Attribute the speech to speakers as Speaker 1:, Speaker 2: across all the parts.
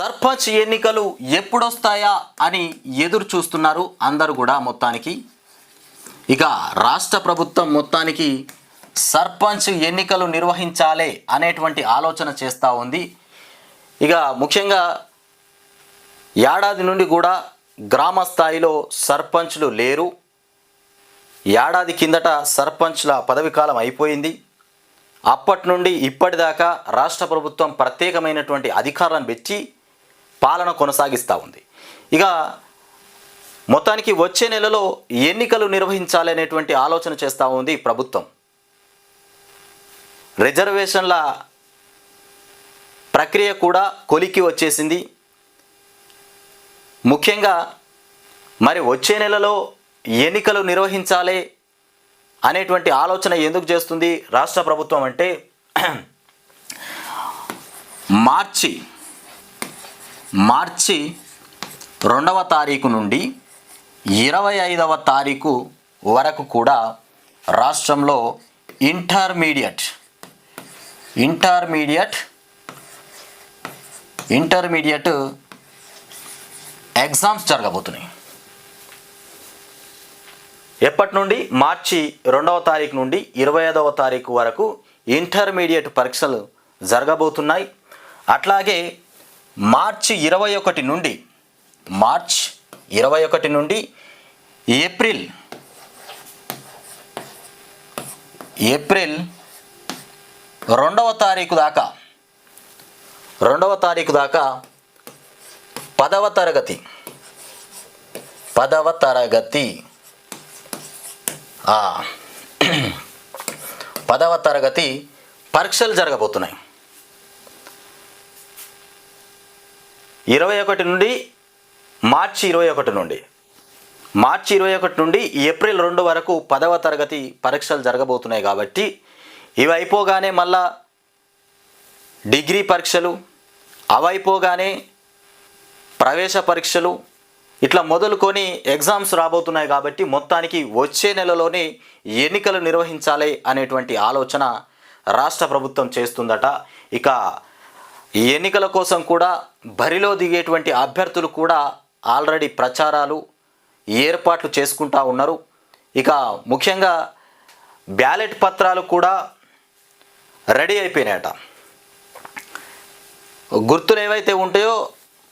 Speaker 1: సర్పంచ్ ఎన్నికలు ఎప్పుడొస్తాయా అని ఎదురు చూస్తున్నారు అందరూ కూడా మొత్తానికి. ఇక రాష్ట్ర ప్రభుత్వం మొత్తానికి సర్పంచ్ ఎన్నికలు నిర్వహించాలే అనేటువంటి ఆలోచన చేస్తూ ఉంది. ఇక ముఖ్యంగా ఏడాది నుండి కూడా గ్రామ స్థాయిలో సర్పంచ్లు లేరు. ఏడాది కిందట సర్పంచ్ల పదవి కాలం అయిపోయింది. అప్పటి నుండి ఇప్పటిదాకా రాష్ట్ర ప్రభుత్వం ప్రత్యేకమైనటువంటి అధికారాన్ని పెట్టి పాలన కొనసాగిస్తూ ఉంది. ఇక మొత్తానికి వచ్చే నెలలో ఎన్నికలు నిర్వహించాలి అనేటువంటి ఆలోచన చేస్తూ ఉంది ప్రభుత్వం. రిజర్వేషన్ల ప్రక్రియ కూడా కొలికి వచ్చేసింది. ముఖ్యంగా మరి వచ్చే నెలలో ఎన్నికలు నిర్వహించాలి అనేటువంటి ఆలోచన ఎందుకు చేస్తుంది రాష్ట్ర ప్రభుత్వం అంటే మార్చి మార్చి రెండవ తారీఖు నుండి ఇరవై ఐదవ తారీఖు వరకు కూడా రాష్ట్రంలో ఇంటర్మీడియట్ ఇంటర్మీడియట్ ఇంటర్మీడియట్ ఎగ్జామ్స్ జరగబోతున్నాయి. ఎప్పటి నుండి? మార్చి రెండవ తారీఖు నుండి ఇరవై ఐదవ తారీఖు వరకు ఇంటర్మీడియట్ పరీక్షలు జరగబోతున్నాయి. అట్లాగే మార్చి ఇరవై ఒకటి నుండి మార్చ్ ఇరవై ఒకటి నుండి ఏప్రిల్ ఏప్రిల్ రెండవ తారీఖు దాకా రెండవ తారీఖు దాకా పదవ తరగతి పదవ తరగతి పదవ తరగతి పరీక్షలు జరగబోతున్నాయి. ఇరవై ఒకటి నుండి మార్చి ఇరవై ఒకటి నుండి. మార్చి ఇరవై ఒకటి నుండి ఏప్రిల్ రెండు వరకు పదవ తరగతి పరీక్షలు జరగబోతున్నాయి కాబట్టి ఇవి అయిపోగానే మళ్ళా డిగ్రీ పరీక్షలు అవైపోగానే ప్రవేశ పరీక్షలు ఇట్లా మొదలుకొని ఎగ్జామ్స్ రాబోతున్నాయి కాబట్టి మొత్తానికి వచ్చే నెలలోనే ఎన్నికలు నిర్వహించాలి అనేటువంటి ఆలోచన రాష్ట్ర ప్రభుత్వం చేస్తుందట. ఇక ఈ ఎన్నికల కోసం కూడా బరిలో దిగేటువంటి అభ్యర్థులు కూడా ఆల్రెడీ ప్రచారాలు ఏర్పాట్లు చేసుకుంటా ఉన్నారు. ఇక ముఖ్యంగా బ్యాలెట్ పత్రాలు కూడా రెడీ అయిపోయినాయట. గుర్తులు ఏవైతే ఉంటాయో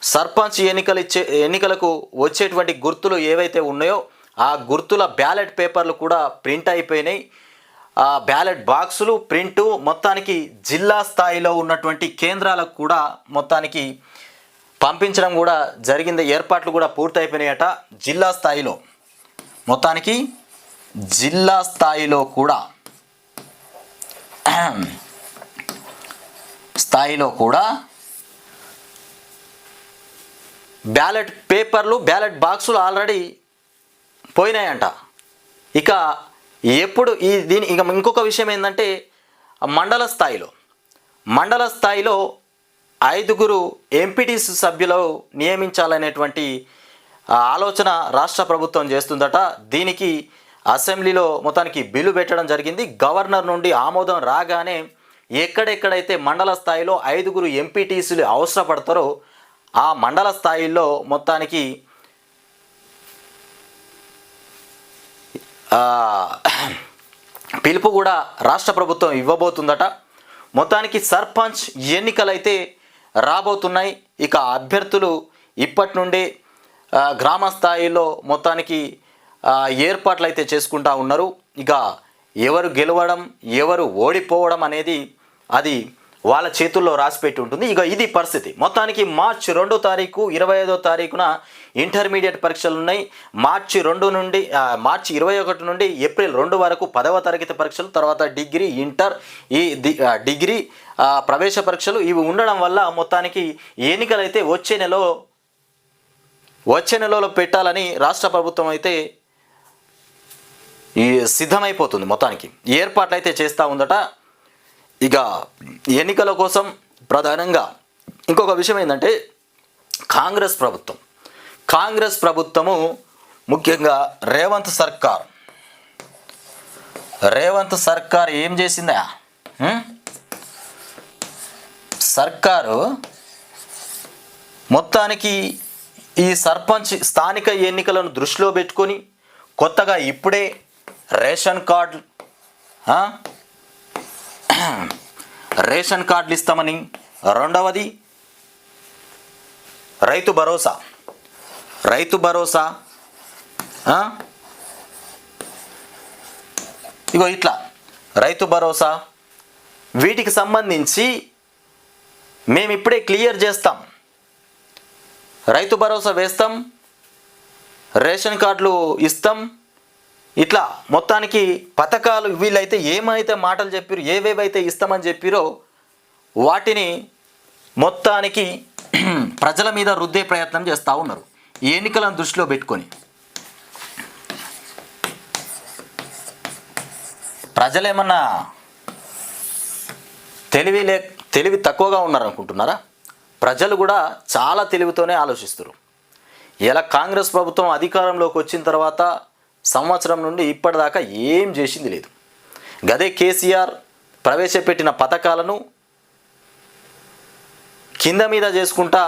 Speaker 1: సర్పంచ్ ఎన్నికలు ఇచ్చే ఎన్నికలకు వచ్చేటువంటి గుర్తులు ఏవైతే ఉన్నాయో ఆ గుర్తుల బ్యాలెట్ పేపర్లు కూడా ప్రింట్ అయిపోయినాయి. బ్యాలెట్ బాక్సులు ప్రింటు మొత్తానికి జిల్లా స్థాయిలో ఉన్నటువంటి కేంద్రాలకు కూడా మొత్తానికి పంపించడం కూడా జరిగింది. ఏర్పాట్లు కూడా పూర్తయిపోయినాయట జిల్లా స్థాయిలో. మొత్తానికి జిల్లా స్థాయిలో కూడా స్థాయిలో కూడా బ్యాలెట్ పేపర్లు బ్యాలెట్ బాక్సులు ఆల్రెడీ పోయినాయంట. ఇక ఎప్పుడు ఈ దీని ఇక ఇంకొక విషయం ఏంటంటే మండల స్థాయిలో మండల స్థాయిలో ఐదుగురు ఎంపీటీసీ సభ్యులు నియమించాలనేటువంటి ఆలోచన రాష్ట్ర ప్రభుత్వం చేస్తుందట. దీనికి అసెంబ్లీలో మొత్తానికి బిల్లు పెట్టడం జరిగింది. గవర్నర్ నుండి ఆమోదం రాగానే ఎక్కడెక్కడైతే మండల స్థాయిలో ఐదుగురు ఎంపీటీసీలు అవసరపడతారో ఆ మండల స్థాయిలో మొత్తానికి పిలుపు కూడా రాష్ట్ర ప్రభుత్వం ఇవ్వబోతుందట. మొత్తానికి సర్పంచ్ ఎన్నికలైతే రాబోతున్నాయి ఇక అభ్యర్థులు ఇప్పటి నుండే గ్రామ స్థాయిలో మొత్తానికి ఏర్పాట్లు అయితే చేసుకుంటా ఉన్నారు. ఇక ఎవరు గెలవడం ఎవరు ఓడిపోవడం అనేది అది వాళ్ళ చేతుల్లో రాసిపెట్టి ఉంటుంది. ఇక ఇది పరిస్థితి. మొత్తానికి మార్చి రెండో తారీఖు ఇరవై ఐదో తారీఖున ఇంటర్మీడియట్ పరీక్షలు ఉన్నాయి. మార్చి రెండు నుండి మార్చి ఇరవై ఒకటి నుండి ఏప్రిల్ రెండు వరకు పదవ తరగతి పరీక్షలు తర్వాత డిగ్రీ ఇంటర్ ఈ డిగ్రీ ప్రవేశ పరీక్షలు ఇవి ఉండడం వల్ల మొత్తానికి ఎన్నికలు అయితే వచ్చే నెలలో వచ్చే నెలలో పెట్టాలని రాష్ట్ర ప్రభుత్వం అయితే ఈ సిద్ధమైపోతుంది మొత్తానికి. ఏర్పాట్లు అయితే చేస్తూ ఉందట ఇక ఎన్నికల కోసం ప్రధానంగా ఇంకొక విషయం ఏంటంటే కాంగ్రెస్ ప్రభుత్వం. కాంగ్రెస్ ప్రభుత్వము ముఖ్యంగా రేవంత్ సర్కార్. రేవంత్ సర్కార్ ఏం చేసిందా? సర్కారు మొత్తానికి ఈ సర్పంచ్ స్థానిక ఎన్నికలను దృష్టిలో పెట్టుకొని కొత్తగా ఇప్పుడే రేషన్ కార్డు రేషన్ కార్డులు ఇస్తామని. రెండవది రైతు భరోసా. రైతు భరోసా ఇగో ఇట్లా. రైతు భరోసా వీటికి సంబంధించి మేము ఇప్పుడే క్లియర్ చేస్తాం. రైతు భరోసా వేస్తాం రేషన్ కార్డులు ఇస్తాం ఇట్లా మొత్తానికి పథకాలు వీళ్ళైతే ఏమైతే మాటలు చెప్పారు ఏవేవైతే ఇస్తామని చెప్పిరో వాటిని మొత్తానికి ప్రజల మీద రుద్దే ప్రయత్నం చేస్తూ ఉన్నారు. ఎన్నికలను దృష్టిలో పెట్టుకొని. ప్రజలేమన్నా తెలివి లే తెలివి తక్కువగా ఉన్నారు అనుకుంటున్నారా ప్రజలు కూడా చాలా తెలివితోనే ఆలోచిస్తారు ఇలా కాంగ్రెస్ ప్రభుత్వం అధికారంలోకి వచ్చిన తర్వాత సంవత్సరం నుండి ఇప్పటిదాకా ఏం చేసింది లేదు. గదే కేసీఆర్ ప్రవేశపెట్టిన పథకాలను కింద మీద చేసుకుంటా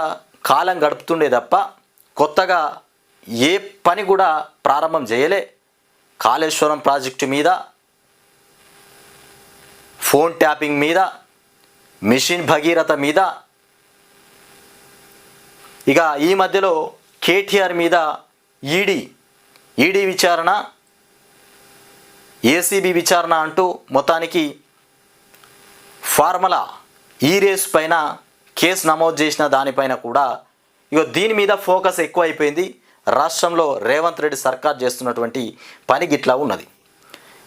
Speaker 1: కాలం గడుపుతుండే తప్ప కొత్తగా ఏ పని కూడా ప్రారంభం చేయలే. కాళేశ్వరం ప్రాజెక్టు మీద ఫోన్ ట్యాపింగ్ మీద మిషన్ భగీరథ మీద ఇక ఈ మధ్యలో కేటీఆర్ మీద ఈడీ ఈడీ విచారణ ఏసీబీ విచారణ అంటూ మొత్తానికి ఫార్ములా ఈ రేస్ పైన కేసు నమోదు చేసిన దానిపైన కూడా ఇక దీని మీద ఫోకస్ ఎక్కువ అయిపోయింది రాష్ట్రంలో రేవంత్ రెడ్డి సర్కార్ చేస్తున్నటువంటి పని గిట్లా ఉన్నది.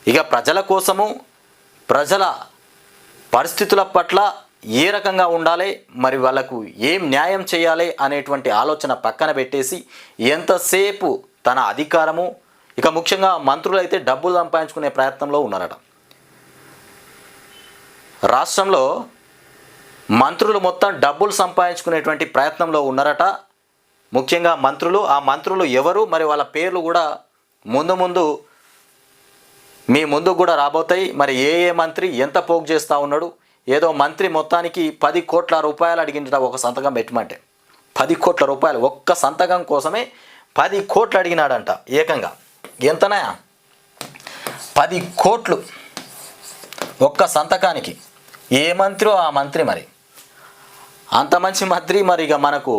Speaker 1: ఇక ప్రజల కోసము ప్రజల పరిస్థితుల పట్ల ఏ రకంగా ఉండాలి మరి వాళ్ళకు ఏం న్యాయం చేయాలి అనేటువంటి ఆలోచన పక్కన పెట్టేసి ఎంతసేపు తన అధికారము ఇక ముఖ్యంగా మంత్రులు అయితే డబ్బులు సంపాదించుకునే ప్రయత్నంలో ఉన్నారట. రాష్ట్రంలో మంత్రులు మొత్తం డబ్బులు సంపాదించుకునేటువంటి ప్రయత్నంలో ఉన్నారట. ముఖ్యంగా మంత్రులు ఆ మంత్రులు ఎవరు మరి వాళ్ళ పేర్లు కూడా ముందు ముందు మీ ముందు కూడా రాబోతాయి. మరి ఏ ఏ మంత్రి ఎంత పోగు చేస్తూ ఉన్నాడు? ఏదో మంత్రి మొత్తానికి పది కోట్ల రూపాయలు అడిగింట ఒక సంతకం పెట్టమంటే. పది కోట్ల రూపాయలు ఒక్క సంతకం కోసమే పది కోట్లు అడిగినాడంట ఏకంగా. ఎంతనా పది కోట్లు ఒక్క సంతకానికి. ఏ మంత్రో ఆ మంత్రి మరి? అంత మంచి మంత్రి మరి ఇక మనకు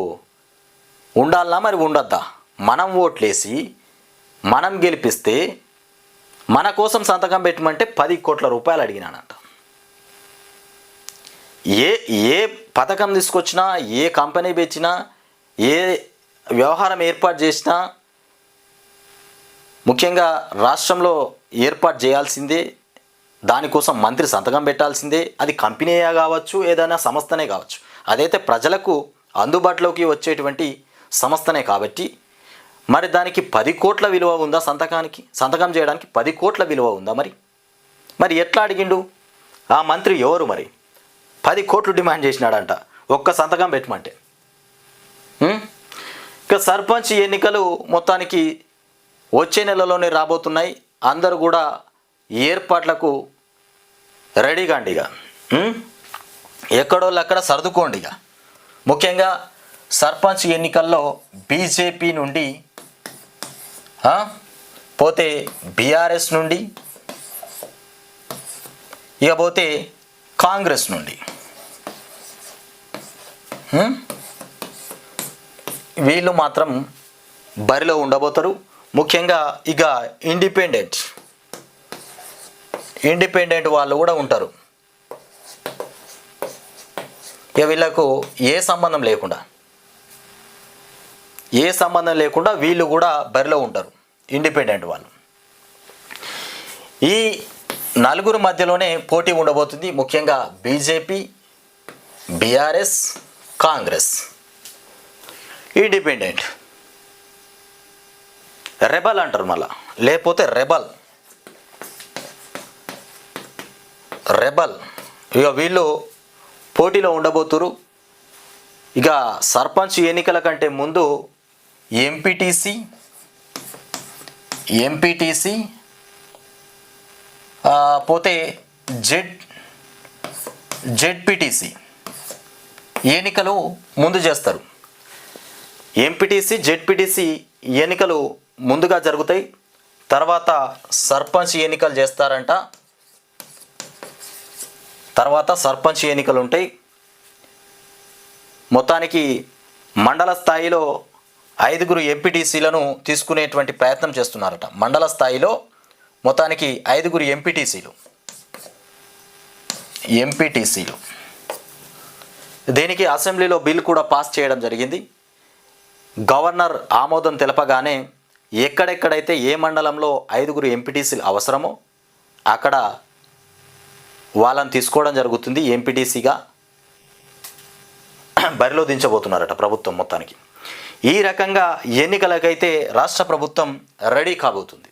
Speaker 1: ఉండాలనా మరి ఉండొద్దా? మనం ఓట్లేసి మనం గెలిపిస్తే మన కోసం సంతకం పెట్టమంటే పది కోట్ల రూపాయలు అడిగినానంట ఏ ఏ పథకం తీసుకొచ్చినా ఏ కంపెనీ పెంచినా ఏ వ్యవహారం ఏర్పాటు చేసినా ముఖ్యంగా రాష్ట్రంలో ఏర్పాటు చేయాల్సిందే. దానికోసం మంత్రి సంతకం పెట్టాల్సిందే. అది కంపెనీయే కావచ్చు ఏదైనా సంస్థనే కావచ్చు. అదైతే ప్రజలకు అందుబాటులోకి వచ్చేటువంటి సంస్థనే కాబట్టి. మరి దానికి పది కోట్ల విలువ ఉందా సంతకానికి? సంతకం చేయడానికి పది కోట్ల విలువ ఉందా మరి? మరి ఎట్లా అడిగిండు? ఆ మంత్రి ఎవరు మరి? పది కోట్లు డిమాండ్ చేసినాడంట. ఒక్క సంతకం పెట్టమంటే. ఇక సర్పంచ్ ఎన్నికలు మొత్తానికి వచ్చే నెలలోనే రాబోతున్నాయి. అందరూ కూడా ఏర్పాట్లకు రెడీగా అండి ఇక. ఎక్కడోళ్ళు అక్కడ సర్దుకోండి ఇక. ముఖ్యంగా సర్పంచ్ ఎన్నికల్లో బీజేపీ నుండి పోతే బీఆర్ఎస్ నుండి ఇక పోతే కాంగ్రెస్ నుండి. వీళ్ళు మాత్రం బరిలో ఉండబోతారు. ముఖ్యంగా ఇక ఇండిపెండెంట్ ఇండిపెండెంట్ వాళ్ళు కూడా ఉంటారు. ఇక వీళ్ళకు ఏ సంబంధం లేకుండా ఏ సంబంధం లేకుండా వీళ్ళు కూడా బరిలో ఉంటారు ఇండిపెండెంట్ వాళ్ళు. ఈ నలుగురు మధ్యలోనే పోటీ ఉండబోతుంది. ముఖ్యంగా BJP BRS Congress. Independent rebel అంటారు మళ్ళా. లేకపోతే రెబల్. రెబల్. ఇక వీళ్ళు పోటీలో ఉండబోతురు. ఇక సర్పంచ్ ఎన్నికల కంటే ముందు ఎంపీటీసీ ఎంపీటీసీ పోతే జెడ్ జెడ్పీటీసీ ఎన్నికలు ముందు చేస్తారు. ఎంపీటీసీ జెడ్పీటీసీ ఎన్నికలు ముందుగా జరుగుతాయి. తర్వాత సర్పంచ్ ఎన్నికలు చేస్తారంట. తర్వాత సర్పంచ్ ఎన్నికలు ఉంటాయి. మొత్తానికి మండల స్థాయిలో ఐదుగురు ఎంపీటీసీలను తీసుకునేటువంటి ప్రయత్నం చేస్తున్నారట. మండల స్థాయిలో మొత్తానికి ఐదుగురు ఎంపీటీసీలు. ఎంపీటీసీలు. దీనికి అసెంబ్లీలో బిల్ కూడా పాస్ చేయడం జరిగింది. గవర్నర్ ఆమోదం తెలపగానే ఎక్కడెక్కడైతే ఏ మండలంలో ఐదుగురు ఎంపీటీసీలు అవసరమో అక్కడ వాళ్ళని తీసుకోవడం జరుగుతుంది ఎంపీటీసీగా బరిలో దించబోతున్నారట ప్రభుత్వం మొత్తానికి. ఈ రకంగా ఎన్నికలకైతే రాష్ట్ర ప్రభుత్వం రెడీ కాబోతుంది.